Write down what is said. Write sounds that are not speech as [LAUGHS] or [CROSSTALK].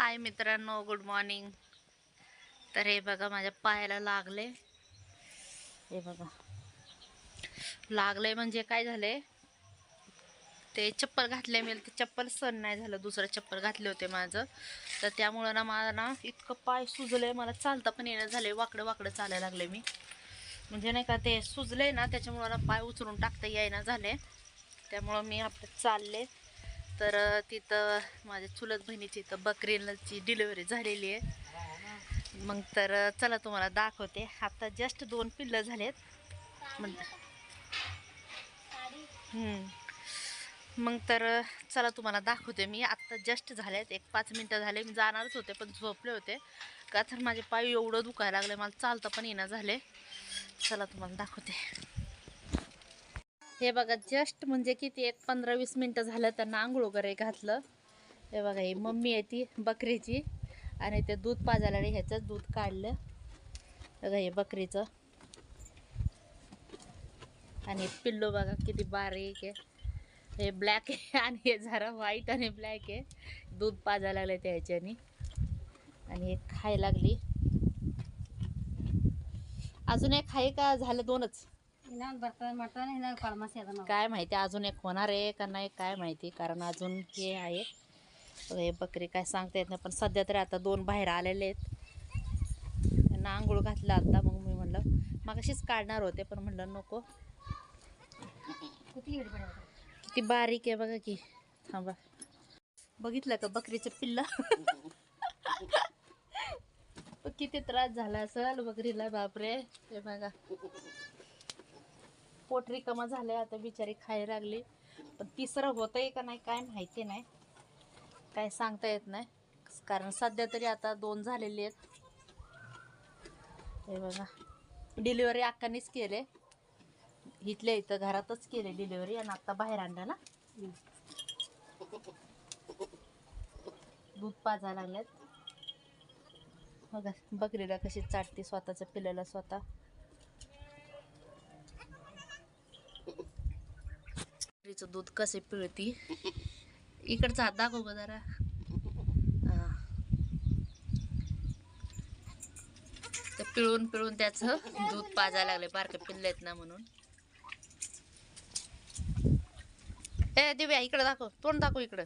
हाय मित्रांनो good morning. तर हे बघा माझ्या पायाला लागले. हे बघा. लागले म्हणजे काय झाले? ते चप्पल घातले मी. ते चप्पल सण नाही झालं. दुसरं चप्पल घातले होते माझं. तर त्यामुळं ना मला ना इतकं पाय सुजले मला चालता पण येणं झाले वाकडं वाकडं चालायला लागले मी. म्हणजे नाही का ते सुजले ना त्याच्यामुळं ना पाय उचलून टाकता येईना झाले. त्यामुळं मी आपलं चालले. तर तिथं माझ्या चुलत बहिणीची इथं बकरीची डिलिव्हरी झालेली आहे. मग तर चला तुम्हाला दाखवते. आता जस्ट दोन पिल्लं झालेत. मग मग तर चला तुम्हाला दाखवते मी. आत्ता जस्ट झालेत. एक पाच मिनटं झाले. मी जाणारच होते पण झोपले होते. का तर माझे पाय एवढं दुखायला लागले. मला चालता पण येणं झाले. चला तुम्हाला दाखवते. हे बघा जस्ट म्हणजे किती एक पंधरा वीस मिनटं झालं त्यांना आंघोळ वगैरे घातलं. हे बघा ही मम्मी आहे ती बकरीची. आणि ते दूध पाजायला ह्याचं दूध काढलं. बघा हे बकरीचं. आणि पिल्लू बघा किती बारीक आहे. हे ब्लॅक आहे [LAUGHS] आणि हे जरा व्हाईट आणि ब्लॅक आहे. दूध पाजायला लागलं त्या ह्याच्यानी. आणि हे खाय लागली. अजून एक खाय का? झालं दोनच. काय माहिती अजून एक होणार आहे का नाही काय माहिती कारण अजून हे आहे. हे बकरी काय सांगता येत नाही पण सध्या तरी आता दोन बाहेर आलेले आहेत. त्यांना आंघोळ घातलं आता मग मी म्हणलं मागाशीच काढणार होते पण म्हणलं नको. किती बारीक आहे बघा की. थांबा. बघितलं का बकरीचं पिल्ला? [LAUGHS] किती त्रास झाला असल बकरीला बापरे. ते बघा. पोट रिकामा झालंय आता बिचारी खायला लागली. पण तिसरं होतंय का नाही काय माहिती नाही. काय सांगता येत नाही. कारण सध्या तरी आता दोन झालेले आहेत. हे बघा. डिलिव्हरी अक्कानीच केले. इथल्या इथं घरातच केले डिलिव्हरी आणि आता बाहेर आणलं ना दूध पाजायला लागलेत. बघा बकरीला कशी चाटते स्वतःच्या पिल्याला स्वतः. गाईचं दूध कसे पिळती? इकडचा हात दाखव ग जरा. तर पिळून पिळून त्याचं दूध पाजायला लागले बारके पिल्ले आहेत ना म्हणून. ए दिव्या इकडं दाखव तोंड दाखव इकडं.